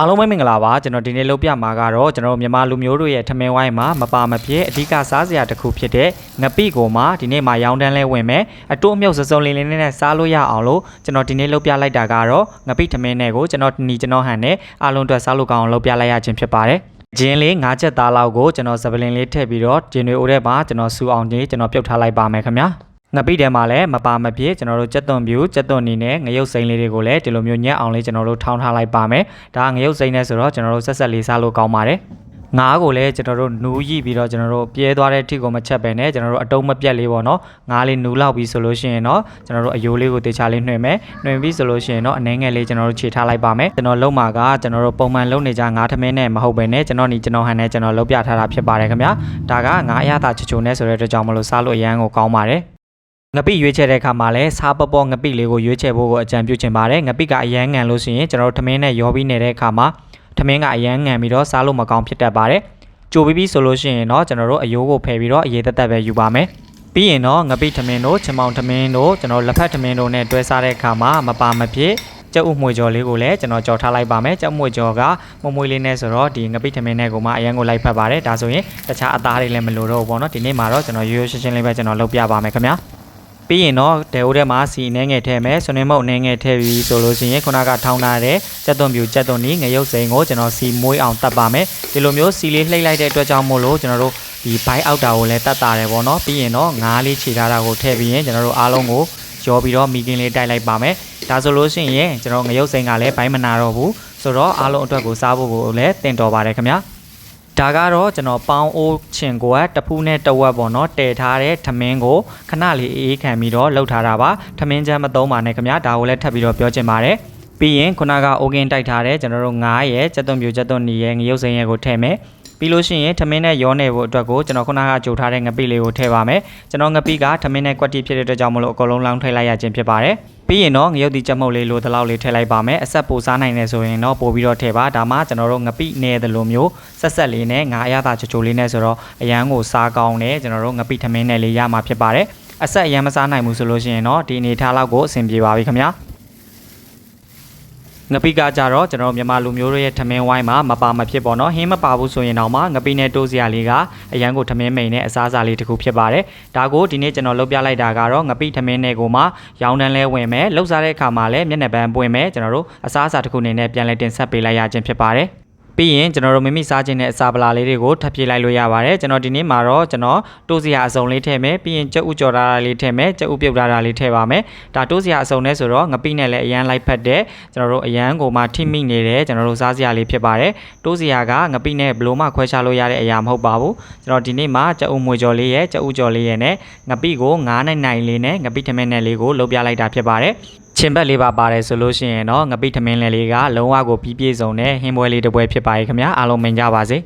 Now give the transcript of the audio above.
အားလုံးပဲမင်္ဂလာပါကျွန်တော်ဒီနေ့လုပ်ပြမှာကတော့ကျွန်တော်မြန်မာလူမျိုးတို့ရဲ့ထမင်းဝိုင်းမှာမပါမဖြစ်အဓိကစားစရာတစ်ခုဖြစ်တဲ့ငပိကိုမှဒီနေ့မှာရောင်းတန်းလဲဝင်မယ်အတိုးအမြုပ်စစုံလေးလေးနဲ့စားလို့ရအောင်လို့ကျွန်တော်ဒီနေ့လုပ်ပြလိုက်တာကတော့ငပိထမင်းနဲ့ကိုကျွန်တော်နီကျွန်တော်ဟန်နဲ့အားလုံးအတွက်စားလို့ကောင်းအောင်လုပ်ပြလိုက်ရခြင်းဖြစ်ပါတယ်ဂျင်းလေး၅ချက်သားလောက်ကိုကျွန်တော်စပလင်လေးထည့်ပြီးတော့ဂျင်းတွေအိုးထဲမှာကျွန်တော်စူအောင်ကြီးကျွန်တော်ပြုတ်ထားလိုက်ပါမယ်ခင်ဗျာ ငပိထဲမှာလည်းမပါမဖြစ်ကျွန်တော်တို့ကြက်သွန်ပြူကြက်သွန်နီနဲ့ငရုတ်စိမ်းလေးတွေကိုလည်းဒီလိုမျိုးညက်အောင်လေးကျွန်တော်တို့ထောင်းထားလိုက်ပါမယ်ဒါငရုတ်စိမ်းနဲ့ဆိုတော့ကျွန်တော်တို့ဆက်ဆက်လေးစားလို့ကောင်းပါတယ်ငါးကိုလည်းကျွန်တော်တို့နူး yi ပြီးတော့ကျွန်တော်တို့ပြဲသွားတဲ့အထိကိုမချက်ပဲနဲ့ကျွန်တော်တို့အတုံးမပြတ်လေးပေါ့နော်ငါးလေးနူးလောက်ပြီးဆိုလို့ရှိရင်တော့ကျွန်တော်တို့အယိုးလေးကိုတေချာလေးနှွှင်မယ်နှွှင်ပြီးဆိုလို့ရှိရင်တော့အနှဲငယ်လေးကျွန်တော်တို့ခြေထားလိုက်ပါမယ်ကျွန်တော်လုံးမှာကကျွန်တော်တို့ပုံမှန်လုံးနေကြငါးထမင်းနဲ့မဟုတ်ပဲနဲ့ကျွန်တော်ညီကျွန်တော်ဟန်နဲ့ကျွန်တော်လုပ်ပြထားတာဖြစ်ပါတယ်ခင်ဗျာဒါကငါးအရသာချိုချိုနဲ့ဆိုတဲ့အတွက်ကြောင့်မလို့စားလို့အရန်ကိုကောင်းပါတယ် ငပိရွေးချယ်တဲ့အခါမှာလည်းစားပပေါ်ငပိလေးကိုရွေးချယ်ဖို့ကိုအကြံပြုချင်ပါတယ်ငပိကအရန်ငံလို့ရှိရင်ကျွန်တော်တို့ထမင်းနဲ့ရောပြီးနေတဲ့အခါမှာထမင်းကအရန်ငံပြီးတော့စားလို့မကောင်းဖြစ်တတ်ပါတယ်ကြိုပြီးပြီဆိုလို့ရှိရင်တော့ကျွန်တော်တို့အယိုးကိုဖယ်ပြီးတော့အရေးသက်သက်ပဲယူပါမယ်ပြီးရင်တော့ငပိထမင်းတို့ချင်မောင်ထမင်းတို့ကျွန်တော်လက်ဖက်ထမင်းတို့နဲ့တွဲစားတဲ့အခါမှာမပါမဖြစ်ကျုပ်ဥမှွေကျော်လေးကိုလည်းကျွန်တော်ကြော်ထားလိုက်ပါမယ်ကျုပ်မှွေကျော်ကမမွေလေးနဲ့ဆိုတော့ဒီငပိထမင်းနဲ့ကိုမှအရန်ကိုလိုက်ဖက်ပါတယ်ဒါဆိုရင်တခြားအသားတွေလည်းမလိုတော့ဘူးပေါ့နော်ဒီနေ့မှာတော့ကျွန်တော်ရိုးရိုးရှင်းရှင်းလေးပဲကျွန်တော်လုပ်ပြပါမယ်ခင်ဗျာ ပြီးရင်တော့ဒဲအိုးထဲမှာစီအနေငယ်ထည့်မယ်ဆွနေမုတ်အနေငယ်ထည့်ပြီးဆိုလို့ရှိရင်ခုနကထောင်းထားတဲ့ကြက်သွန်ပြူကြက်သွန်နီငရုတ်စိန်ကိုကျွန်တော်စီမွေးအောင်တတ်ပါမယ်ဒီလိုမျိုးစီလေးလှိမ့်လိုက်တဲ့အတွက်ကြောင့်မို့လို့ကျွန်တော်တို့ဒီဘိုင်းအောက်တာကိုလည်းတတ်တာတယ်ပေါ့နော်ပြီးရင်တော့ငါးလေးခြေထားတာကိုထည့်ပြီးရင်ကျွန်တော်တို့အားလုံးကိုရောပြီးတော့မီကင်းလေးတိုက်လိုက်ပါမယ်ဒါဆိုလို့ရှိရင်ကျွန်တော်ငရုတ်စိန်ကလည်းဘိုင်းမနာတော့ဘူးဆိုတော့အားလုံးအတွက်ကိုစားဖို့ကိုလည်းတင်တော်ပါတယ်ခင်ဗျာ ဒါကတော့ကျွန်တော်ပေါင်းအိုးချင်ကိုကတဖူးနဲ့တဝက်ပေါ့နော်တည်ထားတဲ့ထမင်းကိုခဏလေးအေးအေးခံပြီးတော့လှုပ်ထားတာပါထမင်းချမ်းမသုံးပါနဲ့ခင်ဗျာဒါကိုလည်းထပ်ပြီးတော့ပြောချင်ပါတယ်ပြီးရင်ခုနကအိုကင်းတိုက်ထားတဲ့ကျွန်တော်တို့ငားရဲ့စက်သွန်ပြူစက်သွန်နီရဲ့ငရုတ်စိမ်းရဲ့ကိုထည့်မယ်ပြီးလို့ရှိရင်ထမင်းနဲ့ရောနေဖို့အတွက်ကိုကျွန်တော်ခုနကကြိုထားတဲ့ငပိလေးကိုထည့်ပါမယ်ကျွန်တော်ငပိကထမင်းနဲ့ကွက်တီဖြစ်တဲ့အတွက်ကြောင့်မလို့အကုန်လုံးလောင်းထည့်လိုက်ရခြင်းဖြစ်ပါတယ် ပြီးရင်တော့ငရုတ်တီကြက်မုတ်လေးလိုတလောက်လေးထည့်လိုက်ပါမယ်အဆက်ပိုစားနိုင်တယ်ဆိုရင်တော့ပို့ပြီးတော့ထည့်ပါဒါမှကျွန်တော်တို့ငပိနေတဲ့လိုမျိုးဆက်ဆက်လေးနဲ့ငါအရသာချိုချိုလေးနဲ့ဆိုတော့အရန်ကိုစားကောင်းတယ်ကျွန်တော်တို့ငပိထမင်းနဲ့လေးရမှာဖြစ်ပါတယ်အဆက်အရန်မစားနိုင်ဘူးဆိုလို့ရှိရင်တော့ဒီအနေထားလောက်ကိုအဆင်ပြေပါပြီခင်ဗျာ ငပိကကြတော့ကျွန်တော်မြန်မာလူမျိုးတို့ရဲ့ထမင်းဝိုင်းမှာမပါမဖြစ်ပေါ့နော်ဟင်းမပါဘူးဆိုရင်တော့မှငပိနဲ့တိုးစရာလေးကအရန်ကိုထမင်းမိန်နဲ့အစားအစာလေးတစ်ခုဖြစ်ပါတယ်ဒါကိုဒီနေ့ကျွန်တော်လုပ်ပြလိုက်တာကတော့ငပိထမင်းနဲ့ကိုမှရောင်းတန်းလဲဝင်မယ်လှုပ်စားတဲ့အခါမှာလည်းမျက်နှာပန်းပွင့်မယ်ကျွန်တော်တို့အစားအစာတစ်ခုအနေနဲ့ပြန်လဲတင်ဆက်ပေးလိုက်ရခြင်းဖြစ်ပါတယ် ပြီးရင်ကျွန်တော်တို့မိမိစားခြင်းတဲ့အစာပလာလေးတွေကိုထပ်ပြေးလိုက်လို့ရပါတယ်ကျွန်တော်ဒီနေ့မှာတော့ကျွန်တော်တိုးစရာအစုံလေးထည့်မယ်ပြီးရင်ကြက်ဥကြော်ထားတာလေးထည့်မယ်ကြက်ဥပြုတ်ထားတာလေးထည့်ပါမယ်ဒါတိုးစရာအစုံနဲ့ဆိုတော့ငပိနဲ့လည်းအရန်လိုက်ဖက်တဲ့ကျွန်တော်တို့အရန်ကိုမှထိမိနေတဲ့ကျွန်တော်တို့စားစရာလေးဖြစ်ပါတယ်တိုးစရာကငပိနဲ့ဘလို့မှခွဲခြားလို့ရတဲ့အရာမဟုတ်ပါဘူးကျွန်တော်ဒီနေ့မှာကြက်ဥမွေကြော်လေးရဲ့ကြက်ဥကြော်လေးရဲ့နဲ့ငပိကို9နိုင်နိုင်လေးနဲ့ငပိထမင်းနဲ့လေးကိုလုပ်ပြလိုက်တာဖြစ်ပါတယ်ချင်ဘက်လေးပါပါတယ်ဆိုလို့ရှိရင်တော့ငပိထမင်းလေးလေးကလုံးဝကိုပြီးပြည့်စုံတဲ့ဟင်းပွဲလေးတစ်ပွဲဖြစ်ပါရဲ့ခင်ဗျာအားလုံးမင်ကြပါစေ